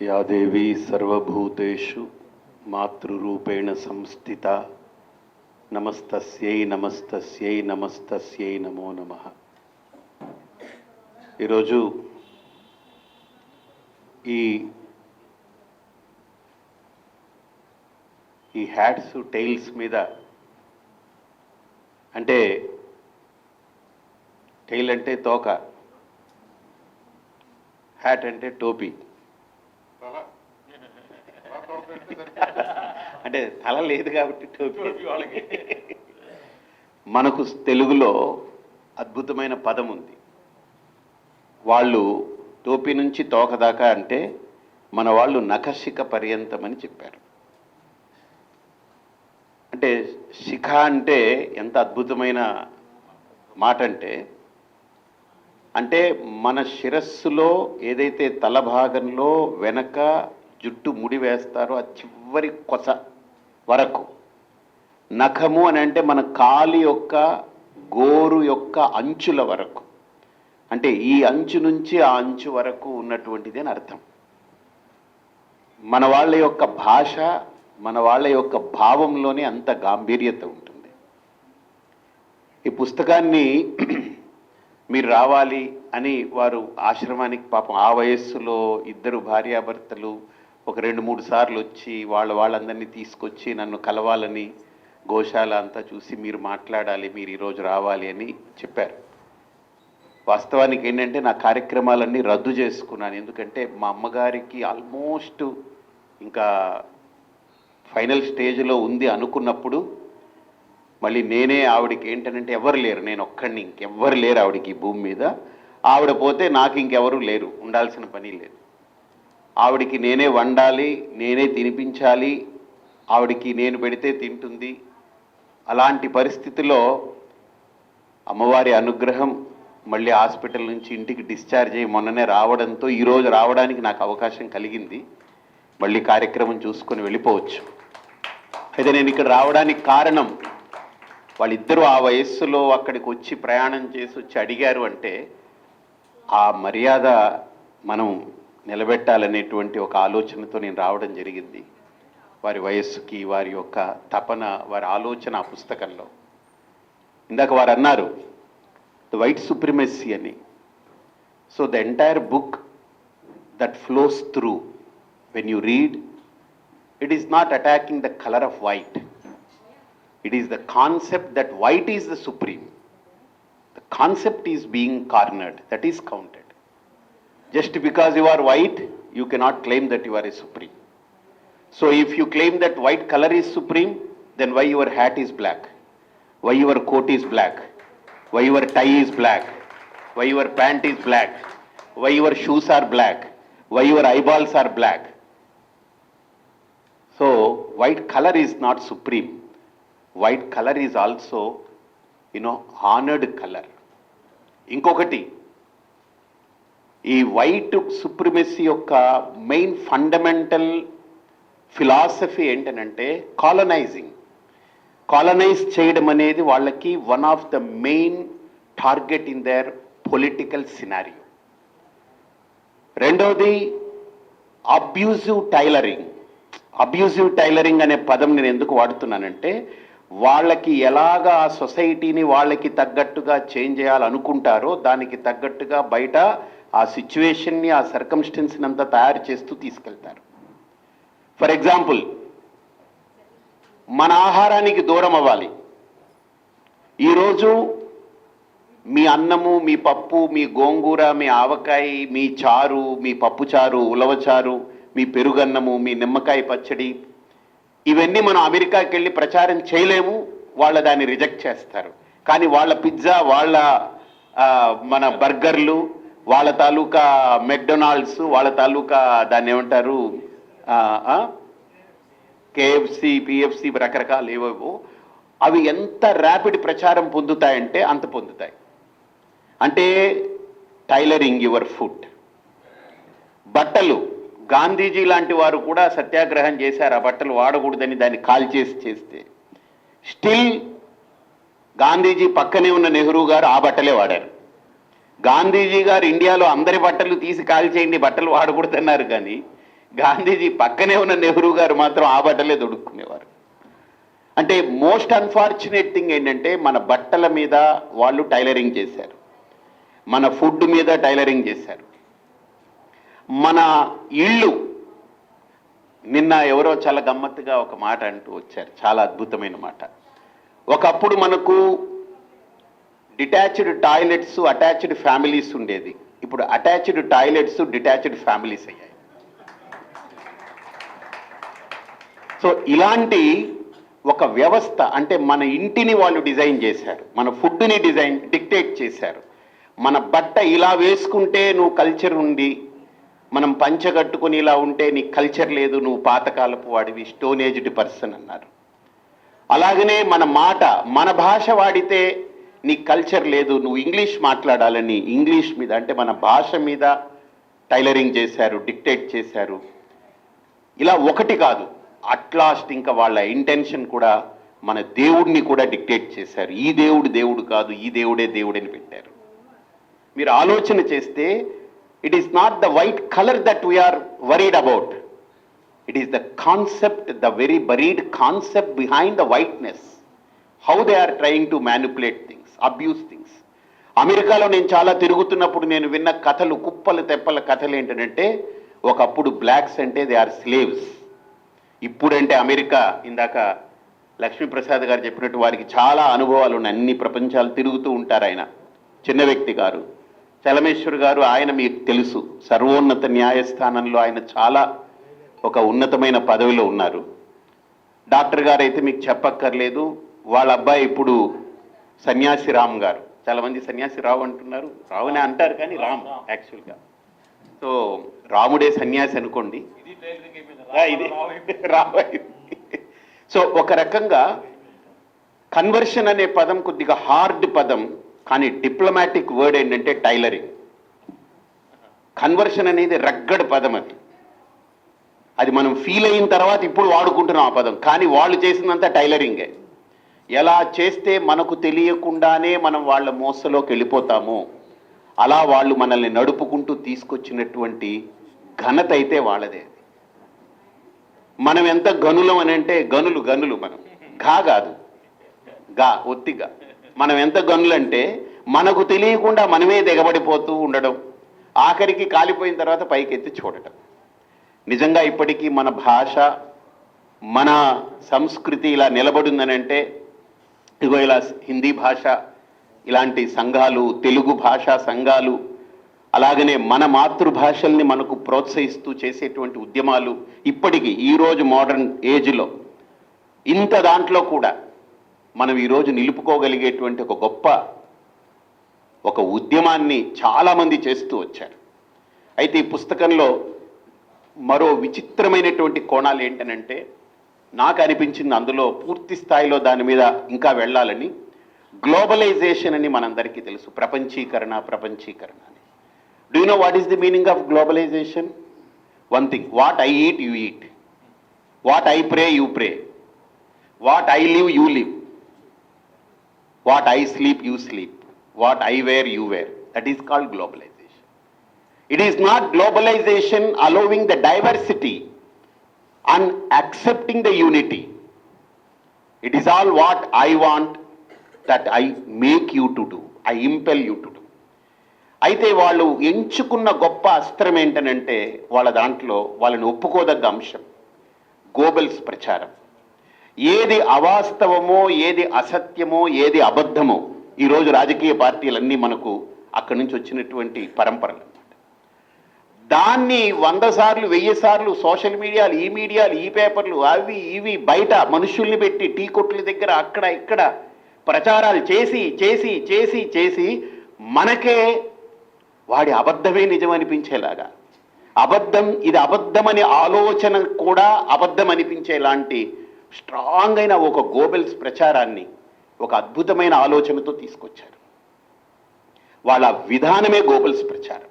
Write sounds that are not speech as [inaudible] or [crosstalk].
या देवी सर्वभूतेषु మాతృరూపేణ సంస్థిత నమస్తస్యై నమస్తస్యై నమస్తస్యై నమో నమ ఈరోజు ఈ ఈ హ్యాట్స్ టైల్స్ మీద అంటే టైల్ అంటే తోక హ్యాట్ అంటే టోపీ [laughs] అంటే తల లేదు కాబట్టి టోపీ. వాళ్ళకి. మనకు తెలుగులో అద్భుతమైన పదం ఉంది. వాళ్ళు టోపీ నుంచి తోక దాకా అంటే మన వాళ్ళు నఖశిఖ పర్యంతం అని చెప్పారు. అంటే శిఖ అంటే ఎంత అద్భుతమైన మాట అంటే అంటే మన శిరస్సులో ఏదైతే తల భాగంలో వెనక జుట్టు ముడి వేస్తారో ఆ చివరి కొస వరకు. నఖము అని అంటే మన కాలి యొక్క గోరు యొక్క అంచుల వరకు. అంటే ఈ అంచు నుంచి ఆ అంచు వరకు ఉన్నటువంటిది అని అర్థం. మన వాళ్ళ యొక్క భాష మన వాళ్ళ యొక్క భావంలోనే అంత గాంభీర్యత ఉంటుంది. ఈ పుస్తకాన్ని [clears throat] మీరు రావాలి అని వారు ఆశ్రమానికి పాపం ఆ వయస్సులో ఇద్దరు భార్యాభర్తలు ఒక రెండు మూడు సార్లు వచ్చి వాళ్ళ వాళ్ళందరినీ తీసుకొచ్చి నన్ను కలవాలని గోశాల అంతా చూసి మీరు మాట్లాడాలి మీరు ఈరోజు రావాలి అని చెప్పారు. వాస్తవానికి ఏంటంటే నా కార్యక్రమాలన్నీ రద్దు చేసుకున్నాను. ఎందుకంటే మా అమ్మగారికి ఆల్మోస్ట్ ఇంకా ఫైనల్ స్టేజ్లో ఉంది అనుకున్నప్పుడు మళ్ళీ నేనే ఆవిడకి ఏంటనంటే ఎవరు లేరు నేను ఒక్కడిని ఇంకెవ్వరు లేరు ఆవిడకి ఈ భూమి మీద. ఆవిడ పోతే నాకు ఇంకెవరు లేరు ఉండాల్సిన పని లేదు. ఆవిడికి నేనే వండాలి నేనే తినిపించాలి ఆవిడికి నేను పెడితే తింటుంది. అలాంటి పరిస్థితిలో అమ్మవారి అనుగ్రహం మళ్ళీ హాస్పిటల్ నుంచి ఇంటికి డిశ్చార్జ్ అయ్యి మొన్ననే రావడంతో ఈరోజు రావడానికి నాకు అవకాశం కలిగింది. మళ్ళీ కార్యక్రమం చూసుకొని వెళ్ళిపోవచ్చు. అయితే నేను ఇక్కడ రావడానికి కారణం వాళ్ళిద్దరూ ఆ వయస్సులో అక్కడికి వచ్చి ప్రయాణం చేసి వచ్చి అడిగారు అంటే ఆ మర్యాద మనం నిలబెట్టాలనేటువంటి ఒక ఆలోచనతో నేను రావడం జరిగింది. వారి వయస్సుకి వారి యొక్క తపన వారి ఆలోచన ఆ పుస్తకంలో. ఇందాక వారు అన్నారు ద వైట్ సుప్రిమసీ అని. So the entire book that flows through when you read it is not attacking the colour of white it is the concept that white is the supreme the concept is being cornered that is counted Just because you are white, you cannot claim that you are a supreme. So if you claim that white color is supreme, then why your hat is black? Why your coat is black? Why your tie is black? Why your pant is black? Why your shoes are black? Why your eyeballs are black? So white color is not supreme. white color is also you know honoured color ఇంకొకటి ఈ white supremacy యొక్క main fundamental philosophy ఏంటనంటే colonising colonise చేయడం అనేది వాళ్ళకి one of the main target in their political scenario రెండవది abusive tailoring abusive tailoring అనే పదం నేను ఎందుకు వాడుతున్నానంటే వాళ్ళకి ఎలాగా ఆ సొసైటీని వాళ్ళకి తగ్గట్టుగా చేంజ్ చేయాలనుకుంటారో దానికి తగ్గట్టుగా బయట ఆ సిచ్యువేషన్ని ఆ సర్కమ్స్టెన్స్ని అంతా తయారు చేస్తూ తీసుకెళ్తారు. ఫర్ ఎగ్జాంపుల్ మన ఆహారానికి దూరం అవ్వాలి. ఈరోజు మీ అన్నము మీ పప్పు మీ గోంగూర మీ ఆవకాయ మీ చారు మీ పప్పు చారు ఉలవచారు మీ పెరుగన్నము మీ నిమ్మకాయ పచ్చడి ఇవన్నీ మనం అమెరికాకి వెళ్ళి ప్రచారం చేయలేము వాళ్ళ దాన్ని రిజెక్ట్ చేస్తారు. కానీ వాళ్ళ పిజ్జా వాళ్ళ మన బర్గర్లు వాళ్ళ తాలూకా మెక్డొనాల్డ్స్ వాళ్ళ తాలూకా దాన్ని ఏమంటారు? కేఎఫ్సి పిఎఫ్సి రకరకాలు ఏవేవో అవి ఎంత ర్యాపిడ్ ప్రచారం పొందుతాయంటే అంత పొందుతాయి. అంటే టైలరింగ్ యువర్ ఫుడ్ బట్టలు గాంధీజీ లాంటి వారు కూడా సత్యాగ్రహం చేశారు ఆ బట్టలు వాడకూడదని దాన్ని కాల్ చేసి చేస్తే. స్టిల్ గాంధీజీ పక్కనే ఉన్న నెహ్రూ గారు ఆ బట్టలే వాడారు. గాంధీజీ గారు ఇండియాలో అందరి బట్టలు తీసి కాల్చేయండి బట్టలు వాడకూడదన్నారు కానీ గాంధీజీ పక్కనే ఉన్న నెహ్రూ గారు మాత్రం ఆ బట్టలే దొడుక్కునేవారు. అంటే మోస్ట్ అన్ఫార్చునేట్ థింగ్ ఏంటంటే మన బట్టల మీద వాళ్ళు టైలరింగ్ చేశారు. మన ఫుడ్ మీద టైలరింగ్ చేశారు. మన ఇళ్ళు నిన్న ఎవరో చాలా గమ్మత్తుగా ఒక మాట అంటూ వచ్చారు చాలా అద్భుతమైన మాట. ఒకప్పుడు మనకు డిటాచ్డ్ టాయిలెట్స్ అటాచ్డ్ ఫ్యామిలీస్ ఉండేది. ఇప్పుడు అటాచ్డ్ టాయిలెట్స్ డిటాచ్డ్ ఫ్యామిలీస్ అయ్యాయి. సో ఇలాంటి ఒక వ్యవస్థ అంటే మన ఇంటిని వాళ్ళు డిజైన్ చేశారు. మన ఫుడ్ని డిజైన్ డిక్టేట్ చేశారు. మన బట్ట ఇలా వేసుకుంటే నువ్వు కల్చర్ ఉంది. మనం పంచగట్టుకుని ఇలా ఉంటే నీ కల్చర్ లేదు నువ్వు పాతకాలపు వాడివి స్టోన్ ఏజ్డ్ పర్సన్ అన్నారు. అలాగనే మన మాట మన భాష వాడితే నీ కల్చర్ లేదు నువ్వు ఇంగ్లీష్ మాట్లాడాలని ఇంగ్లీష్ మీద అంటే మన భాష మీద టైలరింగ్ చేశారు డిక్టేట్ చేశారు. ఇలా ఒకటి కాదు అట్లాస్ట్ ఇంకా వాళ్ళ ఇంటెన్షన్ కూడా మన దేవుడిని కూడా డిక్టేట్ చేశారు. ఈ దేవుడు దేవుడు కాదు ఈ దేవుడే దేవుడని పెట్టారు. మీరు ఆలోచన చేస్తే it is not the white colour that we are worried about it is the concept the very buried concept behind the whiteness how they are trying to manipulate thing abuse things. అమెరికాలో నేను చాలా తిరుగుతున్నప్పుడు నేను విన్న కథలు కుప్పలు తెప్పల కథలు ఏంటంటే ఒకప్పుడు బ్లాక్స్ అంటే దే ఆర్ స్లేవ్స్ ఇప్పుడంటే అమెరికా ఇందాక లక్ష్మీప్రసాద్ గారు చెప్పినట్టు వారికి చాలా అనుభవాలు ఉన్నాయి. అన్ని ప్రపంచాలు తిరుగుతూ ఉంటారు ఆయన. చిన్న వ్యక్తి గారు. చలమేశ్వర్ గారు ఆయన మీకు తెలుసు. సర్వోన్నత న్యాయస్థానంలో ఆయన చాలా ఒక ఉన్నతమైన పదవిలో ఉన్నారు. డాక్టర్ గారు అయితే మీకు చెప్పక్కర్లేదు. వాళ్ళ అబ్బాయి ఇప్పుడు సన్యాసి రామ్ గారు. చాలా మంది సన్యాసి రావు అంటున్నారు. రావునే అంటారు కానీ రామ్ యాక్చువల్గా సో రాముడే సన్యాసి అనుకోండి. ఇది రావు. [laughs] సో ఒక రకంగా కన్వర్షన్ అనే పదం కొద్దిగా హార్డ్ పదం కానీ డిప్లొమాటిక్ వర్డ్ ఏంటంటే టైలరింగ్ కన్వర్షన్ అనేది రగ్గడ్ పదం అది. అది మనం ఫీల్ అయిన తర్వాత ఇప్పుడు వాడుకుంటున్నాం ఆ పదం. కానీ వాళ్ళు చేసిందంతా టైలరింగే ఎలా చేస్తే మనకు తెలియకుండానే మనం వాళ్ళ మోసలోకి వెళ్ళిపోతామో? అలా వాళ్ళు మనల్ని నడుపుకుంటూ తీసుకొచ్చినటువంటి ఘనత అయితే వాళ్ళదే మనం ఎంత గనులం అని అంటే గనులు గనులు మనం. ఘా కాదు. గా ఒత్తిగా మనం ఎంత గనులంటే మనకు తెలియకుండా మనమే దిగబడిపోతూ ఉండడం ఆఖరికి కాలిపోయిన తర్వాత పైకెత్తి చూడటం. నిజంగా ఇప్పటికీ మన భాష మన సంస్కృతి ఇలా నిలబడిందనంటే ఇదిగో ఇలా హిందీ భాష ఇలాంటి సంఘాలు తెలుగు భాషా సంఘాలు అలాగనే మన మాతృభాషల్ని మనకు ప్రోత్సహిస్తూ చేసేటువంటి ఉద్యమాలు ఇప్పటికీ ఈరోజు మోడర్న్ ఏజ్లో. ఇంత దాంట్లో కూడా మనం ఈరోజు నిలుపుకోగలిగేటువంటి ఒక గొప్ప ఒక ఉద్యమాన్ని చాలామంది చేస్తూ వచ్చారు. అయితే ఈ పుస్తకంలో మరో విచిత్రమైనటువంటి కోణాలు ఏంటనంటే నాకు అనిపించింది అందులో పూర్తి స్థాయిలో దాని మీద ఇంకా వెళ్ళాలని గ్లోబలైజేషన్ అని మనందరికీ తెలుసు. ప్రపంచీకరణ ప్రపంచీకరణ అని. Do know what is the meaning of globalisation one thing what I eat you eat what I pray you pray what I live you live what I sleep you sleep what I wear you wear that is called globalisation it is not globalisation allowing the diversity and accepting the unity. It is all what I want that I make you to do. I impel you to do. అయితే వాళ్ళు ఎంచుకున్న గొప్ప అస్త్రం ఏంటనంటే వాళ్ళ దాంట్లో వాళ్ళని ఒప్పుకోదగ్గ అంశం గోబెల్స్ ప్రచారం ఏది అవాస్తవమో ఏది అసత్యమో ఏది అబద్ధమో ఈరోజు రాజకీయ పార్టీలన్నీ మనకు అక్కడి నుంచి వచ్చినటువంటి పరంపరలు దాన్ని వంద సార్లు వెయ్యి సార్లు సోషల్ మీడియాలు ఈ మీడియాలు ఈ పేపర్లు అవి ఇవి బయట మనుషుల్ని పెట్టి టీ కొట్ల దగ్గర అక్కడ ఇక్కడ ప్రచారాలు చేసి చేసి చేసి చేసి మనకే వాడి అబద్ధమే నిజం అనిపించేలాగా అబద్ధం ఇది అబద్ధమనే ఆలోచన కూడా అబద్ధం అనిపించేలాంటి స్ట్రాంగ్ అయిన ఒక గోబెల్స్ ప్రచారాన్ని ఒక అద్భుతమైన ఆలోచనతో తీసుకొచ్చారు. వాళ్ళ విధానమే గోబెల్స్ ప్రచారం.